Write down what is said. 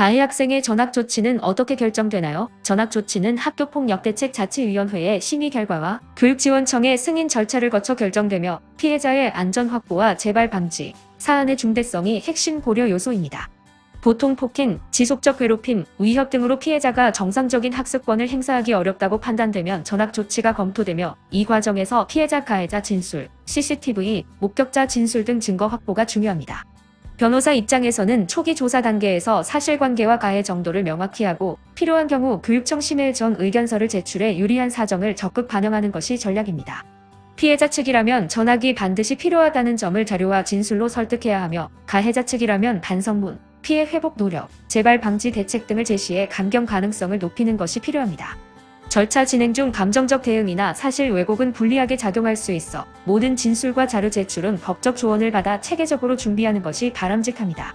가해 학생의 전학 조치는 어떻게 결정되나요? 전학 조치는 학교폭력대책 자치위원회의 심의 결과와 교육지원청의 승인 절차를 거쳐 결정되며 피해자의 안전 확보와 재발 방지, 사안의 중대성이 핵심 고려 요소입니다. 보통 폭행, 지속적 괴롭힘, 위협 등으로 피해자가 정상적인 학습권을 행사하기 어렵다고 판단되면 전학 조치가 검토되며 이 과정에서 피해자 가해자 진술, CCTV, 목격자 진술 등 증거 확보가 중요합니다. 변호사 입장에서는 초기 조사 단계에서 사실관계와 가해 정도를 명확히 하고 필요한 경우 교육청 심의 전 의견서를 제출해 유리한 사정을 적극 반영하는 것이 전략입니다. 피해자 측이라면 전학이 반드시 필요하다는 점을 자료와 진술로 설득해야 하며 가해자 측이라면 반성문, 피해 회복 노력, 재발 방지 대책 등을 제시해 감경 가능성을 높이는 것이 필요합니다. 절차 진행 중 감정적 대응이나 사실 왜곡은 불리하게 작용할 수 있어 모든 진술과 자료 제출은 법적 조언을 받아 체계적으로 준비하는 것이 바람직합니다.